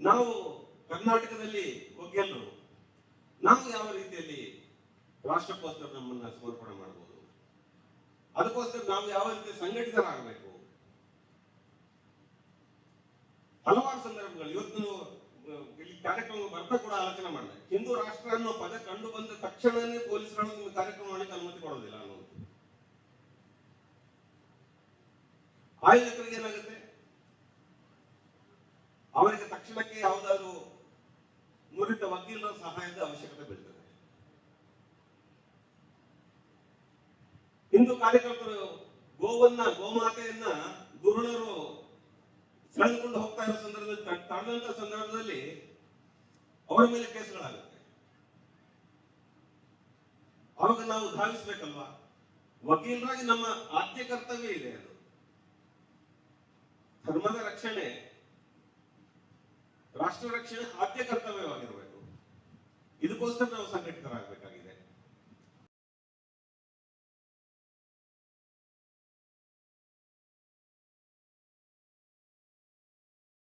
ನಾವು ಕರ್ನಾಟಕದಲ್ಲಿ ಒಗ್ಗೆಲ್ಲರು ನಾವು ಯಾವ ರೀತಿಯಲ್ಲಿ ರಾಷ್ಟ್ರಕ್ಕೋಸ್ಕರ ನಮ್ಮನ್ನ ಸಮರ್ಪಣೆ ಮಾಡಬಹುದು ಅದಕ್ಕೋಸ್ಕರ ನಾವು ಯಾವ ರೀತಿ ಸಂಘಟಿತರಾಗಬೇಕು? ಹಲವಾರು ಸಂದರ್ಭಗಳು ಇವತ್ತು ಇಲ್ಲಿ ಕಾರ್ಯಕ್ರಮ ಬರ್ತಾ ಕೂಡ ಆಲೋಚನೆ ಮಾಡಿದೆ. ಹಿಂದೂ ರಾಷ್ಟ್ರ ಅನ್ನೋ ಪದ ಕಂಡು ಬಂದ ತಕ್ಷಣನೇ ಪೊಲೀಸರು ನಿಮ್ಗೆ ಕಾರ್ಯಕ್ರಮ ಮಾಡಲಿಕ್ಕೆ ಅನುಮತಿ ಕೊಡೋದಿಲ್ಲ ಅನ್ನೋದು. ಆಯೋಜಕರಿಗೆ ಏನಾಗುತ್ತೆ? ತಕ್ಷಣಕ್ಕೆ ಯಾವುದಾದ್ರು ನುರಿತ ವಕೀಲರ ಸಹಾಯದ ಅವಶ್ಯಕತೆ ಬೀಳ್ತದೆ. ಹಿಂದೂ ಕಾರ್ಯಕರ್ತರು ಗೋವನ್ನ, ಗೋಮಾತೆಯನ್ನ ಗುರುಳರು ಸೆಳೆದುಕೊಂಡು ಹೋಗ್ತಾ ಇರೋ ಸಂದರ್ಭದಲ್ಲಿ ತಡೆದಂತ ಸಂದರ್ಭದಲ್ಲಿ ಅವರ ಮೇಲೆ ಕೇಸ್ಗಳಾಗುತ್ತೆ. ಅವಾಗ ನಾವು ಧಾವಿಸ್ಬೇಕಲ್ವಾ? ವಕೀಲರಾಗಿ ನಮ್ಮ ಆದ್ಯ ಕರ್ತವ್ಯ ಇದೆ ಅದು. ಧರ್ಮದ ರಕ್ಷಣೆ ರಾಷ್ಟ್ರ ರಕ್ಷಣೆ ಆದ್ಯ ಕರ್ತವ್ಯವಾಗಿರಬೇಕು ಇದಕ್ಕೋಸ್ಕರ ನಾವು